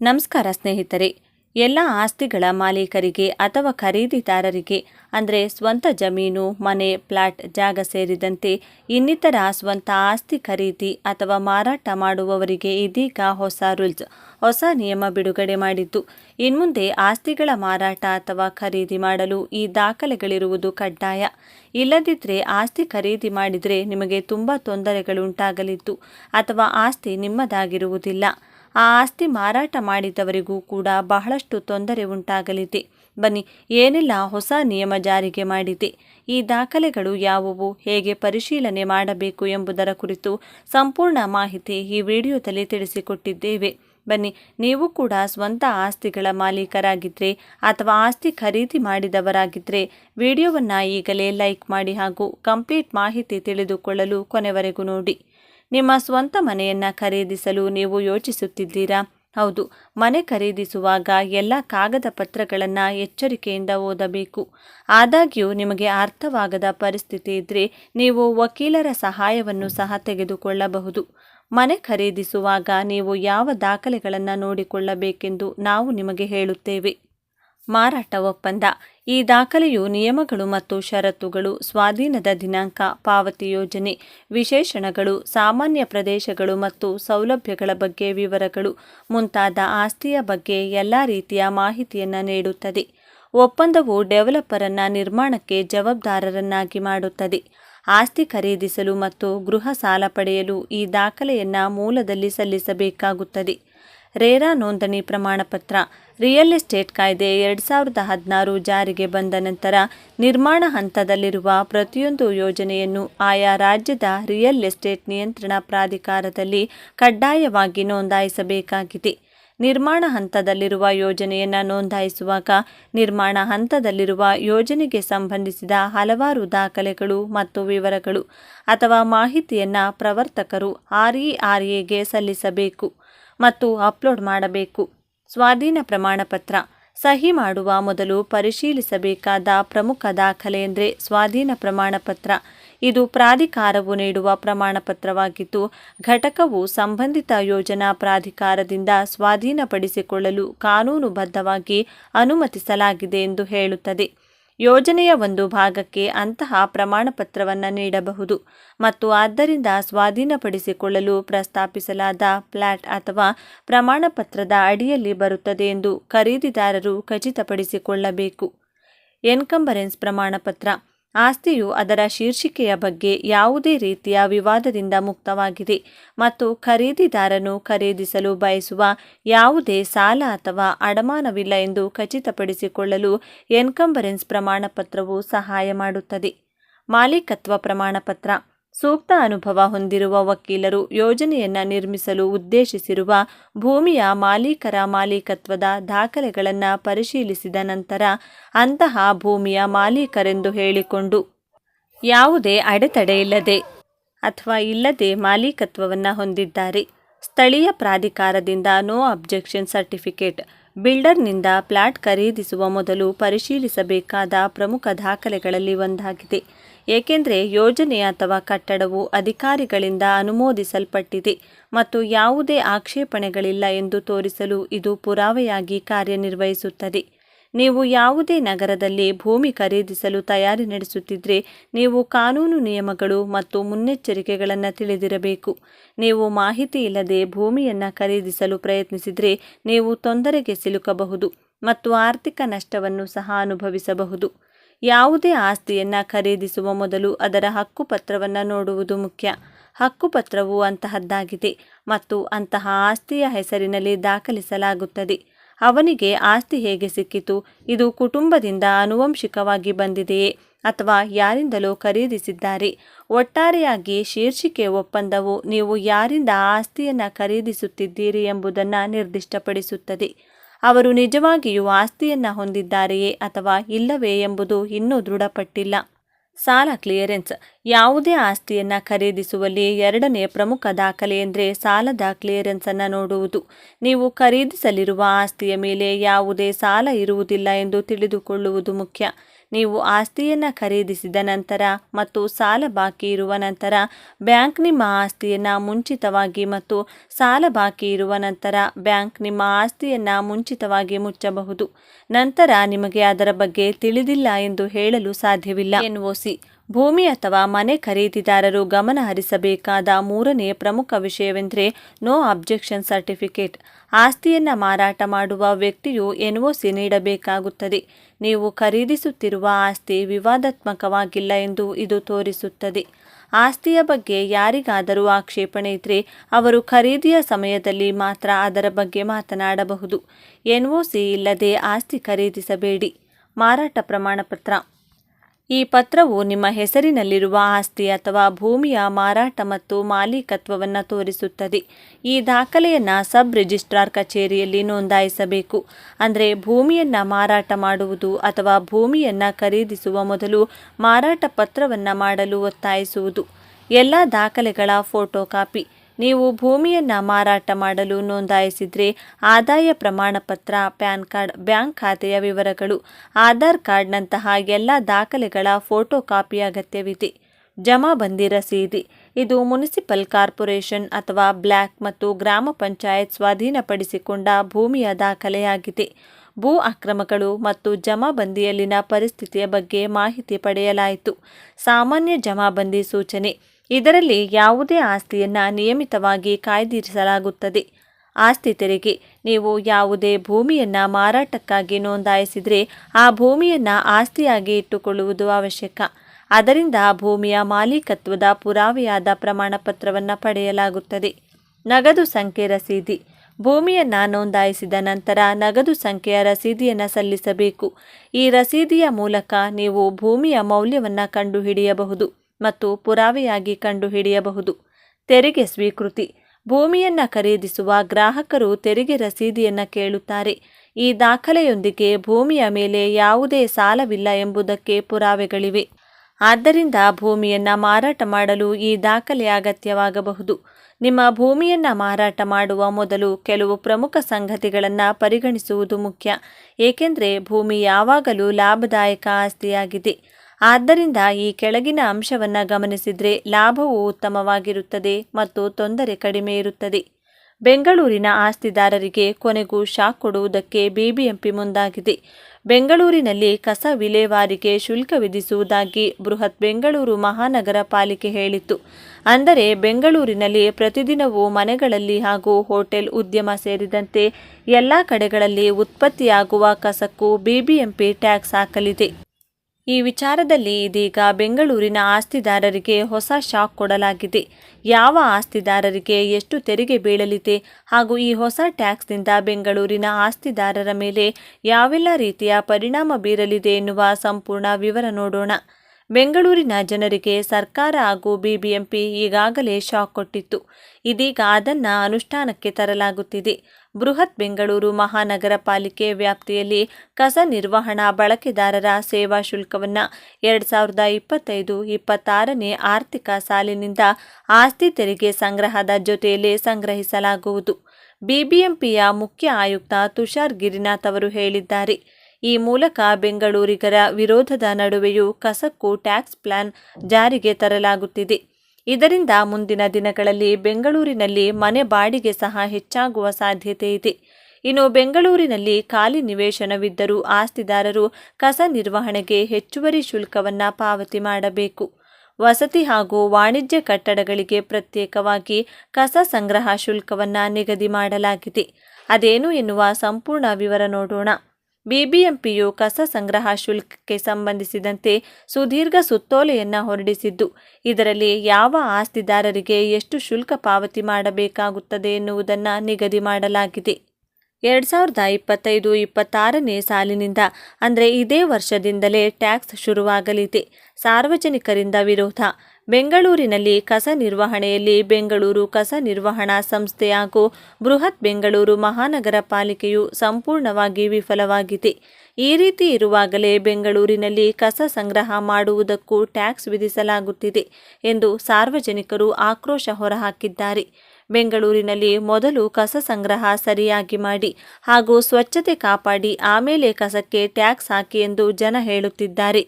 ನಮಸ್ಕಾರ ಸ್ನೇಹಿತರೆ. ಎಲ್ಲ ಆಸ್ತಿಗಳ ಮಾಲೀಕರಿಗೆ ಅಥವಾ ಖರೀದಿದಾರರಿಗೆ, ಅಂದರೆ ಸ್ವಂತ ಜಮೀನು, ಮನೆ ಪ್ಲಾಟ್ ಜಾಗ ಸೇರಿದಂತೆ ಇನ್ನಿತರ ಸ್ವಂತ ಆಸ್ತಿ ಖರೀದಿ ಅಥವಾ ಮಾರಾಟ ಮಾಡುವವರಿಗೆ ಇದೀಗ ಹೊಸ ರೂಲ್ಸ್, ಹೊಸ ನಿಯಮ ಬಿಡುಗಡೆ ಮಾಡಿದ್ದು. ಇನ್ಮುಂದೆ ಆಸ್ತಿಗಳ ಮಾರಾಟ ಅಥವಾ ಖರೀದಿ ಮಾಡಲು ಈ ದಾಖಲೆಗಳಿರುವುದು ಕಡ್ಡಾಯ. ಇಲ್ಲದಿದ್ದರೆ ಆಸ್ತಿ ಖರೀದಿ ಮಾಡಿದರೆ ನಿಮಗೆ ತುಂಬ ತೊಂದರೆಗಳುಂಟಾಗಲಿದ್ದು ಅಥವಾ ಆಸ್ತಿ ನಿಮ್ಮದಾಗಿರುವುದಿಲ್ಲ. ಆ ಆಸ್ತಿ ಮಾರಾಟ ಮಾಡಿದವರಿಗೂ ಕೂಡ ಬಹಳಷ್ಟು ತೊಂದರೆ ಉಂಟಾಗಲಿದೆ. ಬನ್ನಿ, ಏನೆಲ್ಲ ಹೊಸ ನಿಯಮ ಜಾರಿಗೆ ಮಾಡಿದೆ? ಈ ದಾಖಲೆಗಳು ಯಾವುವು? ಹೇಗೆ ಪರಿಶೀಲನೆ ಮಾಡಬೇಕು ಎಂಬುದರ ಕುರಿತು ಸಂಪೂರ್ಣ ಮಾಹಿತಿ ಈ ವಿಡಿಯೋದಲ್ಲಿ ತಿಳಿಸಿಕೊಟ್ಟಿದ್ದೇವೆ. ಬನ್ನಿ, ನೀವು ಕೂಡ ಸ್ವಂತ ಆಸ್ತಿಗಳ ಮಾಲೀಕರಾಗಿದ್ದರೆ ಅಥವಾ ಆಸ್ತಿ ಖರೀದಿ ಮಾಡಿದವರಾಗಿದ್ದರೆ ವಿಡಿಯೋವನ್ನು ಈಗಲೇ ಲೈಕ್ ಮಾಡಿ ಹಾಗೂ ಕಂಪ್ಲೀಟ್ ಮಾಹಿತಿ ತಿಳಿದುಕೊಳ್ಳಲು ಕೊನೆವರೆಗೂ ನೋಡಿ. ನಿಮ್ಮ ಸ್ವಂತ ಮನೆಯನ್ನು ಖರೀದಿಸಲು ನೀವು ಯೋಚಿಸುತ್ತಿದ್ದೀರಾ? ಹೌದು, ಮನೆ ಖರೀದಿಸುವಾಗ ಎಲ್ಲ ಕಾಗದ ಪತ್ರಗಳನ್ನು ಎಚ್ಚರಿಕೆಯಿಂದ ಓದಬೇಕು. ಆದಾಗ್ಯೂ ನಿಮಗೆ ಅರ್ಥವಾಗದ ಪರಿಸ್ಥಿತಿ ಇದ್ದರೆ ನೀವು ವಕೀಲರ ಸಹಾಯವನ್ನು ಸಹ ತೆಗೆದುಕೊಳ್ಳಬಹುದು. ಮನೆ ಖರೀದಿಸುವಾಗ ನೀವು ಯಾವ ದಾಖಲೆಗಳನ್ನು ನೋಡಿಕೊಳ್ಳಬೇಕೆಂದು ನಾವು ನಿಮಗೆ ಹೇಳುತ್ತೇವೆ. ಮಾರಾಟ ಒಪ್ಪಂದ. ಈ ದಾಖಲೆಯು ನಿಯಮಗಳು ಮತ್ತು ಷರತ್ತುಗಳು, ಸ್ವಾಧೀನದ ದಿನಾಂಕ, ಪಾವತಿ ಯೋಜನೆ, ವಿಶೇಷಣಗಳು, ಸಾಮಾನ್ಯ ಪ್ರದೇಶಗಳು ಮತ್ತು ಸೌಲಭ್ಯಗಳ ಬಗ್ಗೆ ವಿವರಗಳು, ಮುಂತಾದ ಆಸ್ತಿಯ ಬಗ್ಗೆ ಎಲ್ಲ ರೀತಿಯ ಮಾಹಿತಿಯನ್ನು ನೀಡುತ್ತದೆ. ಒಪ್ಪಂದವು ಡೆವಲಪರನ್ನು ನಿರ್ಮಾಣಕ್ಕೆ ಜವಾಬ್ದಾರರನ್ನಾಗಿ ಮಾಡುತ್ತದೆ. ಆಸ್ತಿ ಖರೀದಿಸಲು ಮತ್ತು ಗೃಹ ಸಾಲ ಪಡೆಯಲು ಈ ದಾಖಲೆಯನ್ನು ಮೂಲದಲ್ಲಿ ಸಲ್ಲಿಸಬೇಕಾಗುತ್ತದೆ. ರೇರಾ ನೋಂದಣಿ ಪ್ರಮಾಣಪತ್ರ ರಿಯಲ್ ಎಸ್ಟೇಟ್ ಕಾಯ್ದೆ ಎರಡು ಸಾವಿರದ ಹದಿನಾರು ಜಾರಿಗೆ ಬಂದ ನಂತರ ನಿರ್ಮಾಣ ಹಂತದಲ್ಲಿರುವ ಪ್ರತಿಯೊಂದು ಯೋಜನೆಯನ್ನು ಆಯಾ ರಾಜ್ಯದ ರಿಯಲ್ ಎಸ್ಟೇಟ್ ನಿಯಂತ್ರಣ ಪ್ರಾಧಿಕಾರದಲ್ಲಿ ಕಡ್ಡಾಯವಾಗಿ ನೋಂದಾಯಿಸಬೇಕಾಗಿದೆ. ನಿರ್ಮಾಣ ಹಂತದಲ್ಲಿರುವ ಯೋಜನೆಯನ್ನು ನೋಂದಾಯಿಸುವಾಗ ನಿರ್ಮಾಣ ಹಂತದಲ್ಲಿರುವ ಯೋಜನೆಗೆ ಸಂಬಂಧಿಸಿದ ಹಲವಾರು ದಾಖಲೆಗಳು ಮತ್ತು ವಿವರಗಳು ಅಥವಾ ಮಾಹಿತಿಯನ್ನು ಪ್ರವರ್ತಕರು ಆರ್ಇಆರ್ಎಗೆ ಸಲ್ಲಿಸಬೇಕು ಮತ್ತು ಅಪ್ಲೋಡ್ ಮಾಡಬೇಕು. ಸ್ವಾಧೀನ ಪ್ರಮಾಣಪತ್ರ ಸಹಿ ಮಾಡುವ ಮೊದಲು ಪರಿಶೀಲಿಸಬೇಕಾದ ಪ್ರಮುಖ ದಾಖಲೆ ಎಂದರೆ ಸ್ವಾಧೀನ ಪ್ರಮಾಣಪತ್ರ ಇದು ಪ್ರಾಧಿಕಾರವು ನೀಡುವ ಪ್ರಮಾಣಪತ್ರವಾಗಿದ್ದು ಘಟಕವು ಸಂಬಂಧಿತ ಯೋಜನಾ ಪ್ರಾಧಿಕಾರದಿಂದ ಸ್ವಾಧೀನಪಡಿಸಿಕೊಳ್ಳಲು ಕಾನೂನುಬದ್ಧವಾಗಿ ಅನುಮತಿಸಲಾಗಿದೆ ಎಂದು ಹೇಳುತ್ತದೆ. ಯೋಜನೆಯ ಒಂದು ಭಾಗಕ್ಕೆ ಅಂತಹ ಪ್ರಮಾಣಪತ್ರವನ್ನು ನೀಡಬಹುದು. ಮತ್ತು ಆದ್ದರಿಂದ ಸ್ವಾಧೀನಪಡಿಸಿಕೊಳ್ಳಲು ಪ್ರಸ್ತಾಪಿಸಲಾದ ಫ್ಲಾಟ್ ಅಥವಾ ಪ್ರಮಾಣಪತ್ರದ ಅಡಿಯಲ್ಲಿ ಬರುತ್ತದೆ ಎಂದು ಖರೀದಿದಾರರು ಖಚಿತಪಡಿಸಿಕೊಳ್ಳಬೇಕು. ಎನ್ಕಂಬರೆನ್ಸ್ ಪ್ರಮಾಣಪತ್ರ. ಆಸ್ತಿಯು ಅದರ ಶೀರ್ಷಿಕೆಯ ಬಗ್ಗೆ ಯಾವುದೇ ರೀತಿಯ ವಿವಾದದಿಂದ ಮುಕ್ತವಾಗಿದೆ ಮತ್ತು ಖರೀದಿದಾರನು ಖರೀದಿಸಲು ಬಯಸುವ ಯಾವುದೇ ಸಾಲ ಅಥವಾ ಅಡಮಾನವಿಲ್ಲ ಎಂದು ಖಚಿತಪಡಿಸಿಕೊಳ್ಳಲು ಎನ್ಕಂಬರೆನ್ಸ್ ಪ್ರಮಾಣಪತ್ರವು ಸಹಾಯ ಮಾಡುತ್ತದೆ. ಮಾಲೀಕತ್ವ ಪ್ರಮಾಣಪತ್ರ ಸೂಕ್ತ ಅನುಭವ ಹೊಂದಿರುವ ವಕೀಲರು ಯೋಜನೆಯನ್ನು ನಿರ್ಮಿಸಲು ಉದ್ದೇಶಿಸಿರುವ ಭೂಮಿಯ ಮಾಲೀಕರ ಮಾಲೀಕತ್ವದ ದಾಖಲೆಗಳನ್ನು ಪರಿಶೀಲಿಸಿದ ನಂತರ ಅಂತಹ ಭೂಮಿಯ ಮಾಲೀಕರೆಂದು ಹೇಳಿಕೊಂಡು, ಯಾವುದೇ ಅಡೆತಡೆ ಇಲ್ಲದೆ ಅಥವಾ ಇಲ್ಲದೆ ಮಾಲೀಕತ್ವವನ್ನು ಹೊಂದಿದ್ದಾರೆ. ಸ್ಥಳೀಯ ಪ್ರಾಧಿಕಾರದಿಂದ ನೋ ಅಬ್ಜೆಕ್ಷನ್ ಸರ್ಟಿಫಿಕೇಟ್, ಬಿಲ್ಡರ್ನಿಂದ ಫ್ಲಾಟ್ ಖರೀದಿಸುವ ಮೊದಲು ಪರಿಶೀಲಿಸಬೇಕಾದ ಪ್ರಮುಖ ದಾಖಲೆಗಳಲ್ಲಿ ಒಂದಾಗಿದೆ. ಏಕೆಂದರೆ ಯೋಜನೆ ಅಥವಾ ಕಟ್ಟಡವು ಅಧಿಕಾರಿಗಳಿಂದ ಅನುಮೋದಿಸಲ್ಪಟ್ಟಿದೆ ಮತ್ತು ಯಾವುದೇ ಆಕ್ಷೇಪಣೆಗಳಿಲ್ಲ ಎಂದು ತೋರಿಸಲು ಇದು ಪುರಾವೆಯಾಗಿ ಕಾರ್ಯನಿರ್ವಹಿಸುತ್ತದೆ. ನೀವು ಯಾವುದೇ ನಗರದಲ್ಲಿ ಭೂಮಿ ಖರೀದಿಸಲು ತಯಾರಿ ನಡೆಸುತ್ತಿದ್ದರೆ ನೀವು ಕಾನೂನು ನಿಯಮಗಳು ಮತ್ತು ಮುನ್ನೆಚ್ಚರಿಕೆಗಳನ್ನು ತಿಳಿದಿರಬೇಕು. ನೀವು ಮಾಹಿತಿ ಇಲ್ಲದೆ ಭೂಮಿಯನ್ನು ಖರೀದಿಸಲು ಪ್ರಯತ್ನಿಸಿದರೆ ನೀವು ತೊಂದರೆಗೆ ಸಿಲುಕಬಹುದು ಮತ್ತು ಆರ್ಥಿಕ ನಷ್ಟವನ್ನು ಸಹ ಅನುಭವಿಸಬಹುದು. ಯಾವುದೇ ಆಸ್ತಿಯನ್ನು ಖರೀದಿಸುವ ಮೊದಲು ಅದರ ಹಕ್ಕುಪತ್ರವನ್ನು ನೋಡುವುದು ಮುಖ್ಯ. ಹಕ್ಕುಪತ್ರವು ಅಂತಹದ್ದಾಗಿದೆ ಮತ್ತು ಅಂತಹ ಆಸ್ತಿಯ ಹೆಸರಿನಲ್ಲಿ ದಾಖಲಿಸಲಾಗುತ್ತದೆ. ಅವನಿಗೆ ಆಸ್ತಿ ಹೇಗೆ ಸಿಕ್ಕಿತು? ಇದು ಕುಟುಂಬದಿಂದ ಆನುವಂಶಿಕವಾಗಿ ಬಂದಿದೆಯೇ? ಅಥವಾ ಯಾರಿಂದಲೋ ಖರೀದಿಸಿದ್ದಾರೆ? ಒಟ್ಟಾರೆಯಾಗಿ ಶೀರ್ಷಿಕೆ ಒಪ್ಪಂದವು ನೀವು ಯಾರಿಂದ ಆಸ್ತಿಯನ್ನು ಖರೀದಿಸುತ್ತಿದ್ದೀರಿ ಎಂಬುದನ್ನು ನಿರ್ದಿಷ್ಟಪಡಿಸುತ್ತದೆ. ಅವರು ನಿಜವಾಗಿಯೂ ಆಸ್ತಿಯನ್ನು ಹೊಂದಿದ್ದಾರೆಯೇ ಅಥವಾ ಇಲ್ಲವೇ ಎಂಬುದು ಇನ್ನೂ ದೃಢಪಟ್ಟಿಲ್ಲ. ಸಾಲ ಕ್ಲಿಯರೆನ್ಸ್. ಯಾವುದೇ ಆಸ್ತಿಯನ್ನು ಖರೀದಿಸುವಲ್ಲಿ ಎರಡನೇ ಪ್ರಮುಖ ದಾಖಲೆ ಎಂದರೆ ಸಾಲದ ಕ್ಲಿಯರೆನ್ಸನ್ನು ನೋಡುವುದು. ನೀವು ಖರೀದಿಸಲಿರುವ ಆಸ್ತಿಯ ಮೇಲೆ ಯಾವುದೇ ಸಾಲ ಇರುವುದಿಲ್ಲ ಎಂದು ತಿಳಿದುಕೊಳ್ಳುವುದು ಮುಖ್ಯ. ನೀವು ಆಸ್ತಿಯನ್ನು ಖರೀದಿಸಿದ ನಂತರ ಮತ್ತು ಸಾಲ ಬಾಕಿ ಇರುವ ನಂತರ ಬ್ಯಾಂಕ್ ನಿಮ್ಮ ಆಸ್ತಿಯನ್ನು ಮುಂಚಿತವಾಗಿ ಮತ್ತು ಸಾಲ ಬಾಕಿ ಇರುವ ನಂತರ ಬ್ಯಾಂಕ್ ನಿಮ್ಮ ಆಸ್ತಿಯನ್ನು ಮುಂಚಿತವಾಗಿ ಮುಚ್ಚಬಹುದು. ನಂತರ ನಿಮಗೆ ಅದರ ಬಗ್ಗೆ ತಿಳಿದಿಲ್ಲ ಎಂದು ಹೇಳಲು ಸಾಧ್ಯವಿಲ್ಲ. ಎನ್ಒಸಿ ಭೂಮಿ ಅಥವಾ ಮನೆ ಖರೀದಿದಾರರು ಗಮನ ಹರಿಸಬೇಕಾದ ಮೂರನೇ ಪ್ರಮುಖ ವಿಷಯವೆಂದರೆ ನೋ ಅಬ್ಜೆಕ್ಷನ್ ಸರ್ಟಿಫಿಕೇಟ್ ಆಸ್ತಿಯನ್ನು ಮಾರಾಟ ಮಾಡುವ ವ್ಯಕ್ತಿಯು ಎನ್ಒಸಿ ನೀಡಬೇಕಾಗುತ್ತದೆ. ನೀವು ಖರೀದಿಸುತ್ತಿರುವ ಆಸ್ತಿ ವಿವಾದಾತ್ಮಕವಾಗಿಲ್ಲ ಎಂದು ಇದು ತೋರಿಸುತ್ತದೆ. ಆಸ್ತಿಯ ಬಗ್ಗೆ ಯಾರಿಗಾದರೂ ಆಕ್ಷೇಪಣೆ ಇದ್ದರೆ ಅವರು ಖರೀದಿಯ ಸಮಯದಲ್ಲಿ ಮಾತ್ರ ಅದರ ಬಗ್ಗೆ ಮಾತನಾಡಬಹುದು. ಎನ್ಒಸಿ ಇಲ್ಲದೆ ಆಸ್ತಿ ಖರೀದಿಸಬೇಡಿ. ಮಾರಾಟ ಪ್ರಮಾಣಪತ್ರ. ಈ ಪತ್ರವು ನಿಮ್ಮ ಹೆಸರಿನಲ್ಲಿರುವ ಆಸ್ತಿ ಅಥವಾ ಭೂಮಿಯ ಮಾರಾಟ ಮತ್ತು ಮಾಲೀಕತ್ವವನ್ನು ತೋರಿಸುತ್ತದೆ. ಈ ದಾಖಲೆಯನ್ನು ಸಬ್ ರಿಜಿಸ್ಟ್ರಾರ್ ಕಚೇರಿಯಲ್ಲಿ ನೋಂದಾಯಿಸಬೇಕು. ಅಂದರೆ ಭೂಮಿಯನ್ನು ಮಾರಾಟ ಮಾಡುವುದು ಅಥವಾ ಭೂಮಿಯನ್ನು ಖರೀದಿಸುವ ಮೊದಲು ಮಾರಾಟ ಪತ್ರವನ್ನು ಮಾಡಲು ಒತ್ತಾಯಿಸುವುದು. ಎಲ್ಲ ದಾಖಲೆಗಳ ಫೋಟೋ ಕಾಪಿ. ನೀವು ಭೂಮಿಯನ್ನು ಮಾರಾಟ ಮಾಡಲು ನೋಂದಾಯಿಸಿದರೆ ಆದಾಯ ಪ್ರಮಾಣ ಪತ್ರ, ಪ್ಯಾನ್ ಕಾರ್ಡ್, ಬ್ಯಾಂಕ್ ಖಾತೆಯ ವಿವರಗಳು, ಆಧಾರ್ ಕಾರ್ಡ್ನಂತಹ ಎಲ್ಲ ದಾಖಲೆಗಳ ಫೋಟೋ ಕಾಪಿ ಅಗತ್ಯವಿದೆ. ಜಮಾಬಂದಿ ರಸೀದಿ ಇದು ಮುನಿಸಿಪಲ್ ಕಾರ್ಪೊರೇಷನ್ ಅಥವಾ ಬ್ಲ್ಯಾಕ್ ಮತ್ತು ಗ್ರಾಮ ಪಂಚಾಯತ್ ಸ್ವಾಧೀನಪಡಿಸಿಕೊಂಡ ಭೂಮಿಯ ದಾಖಲೆಯಾಗಿದೆ. ಭೂ ಅಕ್ರಮಗಳು ಮತ್ತು ಜಮಾಬಂದಿಯಲ್ಲಿನ ಪರಿಸ್ಥಿತಿಯ ಬಗ್ಗೆ ಮಾಹಿತಿ ಪಡೆಯಲಾಯಿತು. ಸಾಮಾನ್ಯ ಜಮಾಬಂದಿ ಸೂಚನೆ. ಇದರಲ್ಲಿ ಯಾವುದೇ ಆಸ್ತಿಯನ್ನು ನಿಯಮಿತವಾಗಿ ಕಾಯ್ದಿರಿಸಲಾಗುತ್ತದೆ. ಆಸ್ತಿ ತೆರಿಗೆ, ನೀವು ಯಾವುದೇ ಭೂಮಿಯನ್ನು ಮಾರಾಟಕ್ಕಾಗಿ ನೋಂದಾಯಿಸಿದರೆ ಆ ಭೂಮಿಯನ್ನು ಆಸ್ತಿಯಾಗಿ ಇಟ್ಟುಕೊಳ್ಳುವುದು ಅವಶ್ಯಕ. ಅದರಿಂದ ಭೂಮಿಯ ಮಾಲೀಕತ್ವದ ಪುರಾವೆಯಾದ ಪ್ರಮಾಣಪತ್ರವನ್ನು ಪಡೆಯಲಾಗುತ್ತದೆ. ನಗದು ಸಂಖ್ಯೆ ರಸೀದಿ, ಭೂಮಿಯನ್ನು ನೋಂದಾಯಿಸಿದ ನಂತರ ನಗದು ಸಂಖ್ಯೆಯ ರಸೀದಿಯನ್ನು ಸಲ್ಲಿಸಬೇಕು. ಈ ರಸೀದಿಯ ಮೂಲಕ ನೀವು ಭೂಮಿಯ ಮೌಲ್ಯವನ್ನು ಕಂಡುಹಿಡಿಯಬಹುದು. ಮತ್ತು ಪುರಾವೆಯಾಗಿ ಕಂಡುಹಿಡಿಯಬಹುದು. ತೆರಿಗೆ ಸ್ವೀಕೃತಿ. ಭೂಮಿಯನ್ನು ಖರೀದಿಸುವ ಗ್ರಾಹಕರು ತೆರಿಗೆ ರಸೀದಿಯನ್ನು ಕೇಳುತ್ತಾರೆ. ಈ ದಾಖಲೆಯೊಂದಿಗೆ ಭೂಮಿಯ ಮೇಲೆ ಯಾವುದೇ ಸಾಲವಿಲ್ಲ ಎಂಬುದಕ್ಕೆ ಪುರಾವೆಗಳಿವೆ. ಆದ್ದರಿಂದ ಭೂಮಿಯನ್ನು ಮಾರಾಟ ಮಾಡಲು ಈ ದಾಖಲೆ ಅಗತ್ಯವಾಗಬಹುದು. ನಿಮ್ಮ ಭೂಮಿಯನ್ನು ಮಾರಾಟ ಮಾಡುವ ಮೊದಲು ಕೆಲವು ಪ್ರಮುಖ ಸಂಗತಿಗಳನ್ನು ಪರಿಗಣಿಸುವುದು ಮುಖ್ಯ. ಏಕೆಂದರೆ ಭೂಮಿ ಯಾವಾಗಲೂ ಲಾಭದಾಯಕ ಆಸ್ತಿಯಾಗಿದೆ. ಆದ್ದರಿಂದ ಈ ಕೆಳಗಿನ ಅಂಶವನ್ನು ಗಮನಿಸಿದರೆ ಲಾಭವು ಉತ್ತಮವಾಗಿರುತ್ತದೆ ಮತ್ತು ತೊಂದರೆ ಕಡಿಮೆ ಇರುತ್ತದೆ. ಬೆಂಗಳೂರಿನ ಆಸ್ತಿದಾರರಿಗೆ ಕೊನೆಗೂ ಶಾಕ್ ಕೊಡುವುದಕ್ಕೆ ಬಿಬಿಎಂಪಿ ಮುಂದಾಗಿದೆ. ಬೆಂಗಳೂರಿನಲ್ಲಿ ಕಸ ವಿಲೇವಾರಿಗೆ ಶುಲ್ಕ ವಿಧಿಸುವುದಾಗಿ ಬೃಹತ್ ಬೆಂಗಳೂರು ಮಹಾನಗರ ಪಾಲಿಕೆ ಹೇಳಿತ್ತು. ಅಂದರೆ ಬೆಂಗಳೂರಿನಲ್ಲಿ ಪ್ರತಿದಿನವೂ ಮನೆಗಳಲ್ಲಿ ಹಾಗೂ ಹೋಟೆಲ್ ಉದ್ಯಮ ಸೇರಿದಂತೆ ಎಲ್ಲ ಕಡೆಗಳಲ್ಲಿ ಉತ್ಪತ್ತಿಯಾಗುವ ಕಸಕ್ಕೂ ಬಿಬಿಎಂಪಿ ಟ್ಯಾಕ್ಸ್ ಹಾಕಲಿದೆ. ಈ ವಿಚಾರದಲ್ಲಿ ಇದೀಗ ಬೆಂಗಳೂರಿನ ಆಸ್ತಿದಾರರಿಗೆ ಹೊಸ ಶಾಕ್ ಕೊಡಲಾಗಿದೆ. ಯಾವ ಆಸ್ತಿದಾರರಿಗೆ ಎಷ್ಟು ತೆರಿಗೆ ಬೀಳಲಿದೆ ಹಾಗೂ ಈ ಹೊಸ ಟ್ಯಾಕ್ಸ್ನಿಂದ ಬೆಂಗಳೂರಿನ ಆಸ್ತಿದಾರರ ಮೇಲೆ ಯಾವೆಲ್ಲ ರೀತಿಯ ಪರಿಣಾಮ ಬೀರಲಿದೆ ಎನ್ನುವ ಸಂಪೂರ್ಣ ವಿವರ ನೋಡೋಣ. ಬೆಂಗಳೂರಿನ ಜನರಿಗೆ ಸರ್ಕಾರ ಹಾಗೂ ಬಿಬಿಎಂಪಿ ಈಗಾಗಲೇ ಶಾಕ್ ಕೊಟ್ಟಿತ್ತು. ಇದೀಗ ಅದನ್ನು ಅನುಷ್ಠಾನಕ್ಕೆ ತರಲಾಗುತ್ತಿದೆ. ಬೃಹತ್ ಬೆಂಗಳೂರು ಮಹಾನಗರ ಪಾಲಿಕೆ ವ್ಯಾಪ್ತಿಯಲ್ಲಿ ಕಸ ನಿರ್ವಹಣಾ ಬಳಕೆದಾರರ ಸೇವಾ ಶುಲ್ಕವನ್ನು ಎರಡು ಸಾವಿರದ ಇಪ್ಪತ್ತೈದು, ಇಪ್ಪತ್ತಾರನೇ ಆರ್ಥಿಕ ಸಾಲಿನಿಂದ ಆಸ್ತಿ ತೆರಿಗೆ ಸಂಗ್ರಹದ ಜೊತೆಯಲ್ಲೇ ಸಂಗ್ರಹಿಸಲಾಗುವುದು. ಬಿಬಿಎಂಪಿಯ ಮುಖ್ಯ ಆಯುಕ್ತ ತುಷಾರ್ ಗಿರಿನಾಥ್ ಅವರು ಹೇಳಿದ್ದಾರೆ. ಈ ಮೂಲಕ ಬೆಂಗಳೂರಿಗರ ವಿರೋಧದ ನಡುವೆಯೂ ಕಸಕ್ಕೂ ಟ್ಯಾಕ್ಸ್ ಪ್ಲಾನ್ ಜಾರಿಗೆ ತರಲಾಗುತ್ತಿದೆ. ಇದರಿಂದ ಮುಂದಿನ ದಿನಗಳಲ್ಲಿ ಬೆಂಗಳೂರಿನಲ್ಲಿ ಮನೆ ಬಾಡಿಗೆ ಸಹ ಹೆಚ್ಚಾಗುವ ಸಾಧ್ಯತೆ ಇದೆ. ಇನ್ನು ಬೆಂಗಳೂರಿನಲ್ಲಿ ಖಾಲಿ ನಿವೇಶನವಿದ್ದರೂ ಆಸ್ತಿದಾರರು ಕಸ ನಿರ್ವಹಣೆಗೆ ಹೆಚ್ಚುವರಿ ಶುಲ್ಕವನ್ನು ಪಾವತಿ ಮಾಡಬೇಕು. ವಸತಿ ಹಾಗೂ ವಾಣಿಜ್ಯ ಕಟ್ಟಡಗಳಿಗೆ ಪ್ರತ್ಯೇಕವಾಗಿ ಕಸ ಸಂಗ್ರಹ ಶುಲ್ಕವನ್ನು ನಿಗದಿ ಮಾಡಲಾಗಿದೆ. ಅದೇನು ಎನ್ನುವ ಸಂಪೂರ್ಣ ವಿವರ ನೋಡೋಣ. ಬಿಬಿಎಂಪಿಯು ಕಸ ಸಂಗ್ರಹ ಶುಲ್ಕಕ್ಕೆ ಸಂಬಂಧಿಸಿದಂತೆ ಸುದೀರ್ಘ ಸುತ್ತೋಲೆಯನ್ನು ಹೊರಡಿಸಿದ್ದು, ಇದರಲ್ಲಿ ಯಾವ ಆಸ್ತಿದಾರರಿಗೆ ಎಷ್ಟು ಶುಲ್ಕ ಪಾವತಿ ಮಾಡಬೇಕಾಗುತ್ತದೆ ಎನ್ನುವುದನ್ನು ನಿಗದಿ ಮಾಡಲಾಗಿದೆ. ಎರಡು ಸಾವಿರದ ಇಪ್ಪತ್ತೈದು ಇಪ್ಪತ್ತಾರನೇ ಸಾಲಿನಿಂದ, ಅಂದರೆ ಇದೇ ವರ್ಷದಿಂದಲೇ ಟ್ಯಾಕ್ಸ್ ಶುರುವಾಗಲಿದೆ. ಸಾರ್ವಜನಿಕರಿಂದ ವಿರೋಧ ಬೆಂಗಳೂರಿನಲ್ಲಿ ಕಸ ನಿರ್ವಹಣೆಯಲ್ಲಿ ಬೆಂಗಳೂರು ಕಸ ನಿರ್ವಹಣಾ ಸಂಸ್ಥೆ ಹಾಗೂ ಬೃಹತ್ ಬೆಂಗಳೂರು ಮಹಾನಗರ ಪಾಲಿಕೆಯು ಸಂಪೂರ್ಣವಾಗಿ ವಿಫಲವಾಗಿದೆ. ಈ ರೀತಿ ಇರುವಾಗಲೇ ಬೆಂಗಳೂರಿನಲ್ಲಿ ಕಸ ಸಂಗ್ರಹ ಮಾಡುವುದಕ್ಕೂ ಟ್ಯಾಕ್ಸ್ ವಿಧಿಸಲಾಗುತ್ತಿದೆ ಎಂದು ಸಾರ್ವಜನಿಕರು ಆಕ್ರೋಶ ಹೊರಹಾಕಿದ್ದಾರೆ. ಬೆಂಗಳೂರಿನಲ್ಲಿ ಮೊದಲು ಕಸ ಸಂಗ್ರಹ ಸರಿಯಾಗಿ ಮಾಡಿ ಹಾಗೂ ಸ್ವಚ್ಛತೆ ಕಾಪಾಡಿ ಆಮೇಲೆ ಕಸಕ್ಕೆ ಟ್ಯಾಕ್ಸ್ ಹಾಕಿ ಎಂದು ಜನ ಹೇಳುತ್ತಿದ್ದಾರೆ.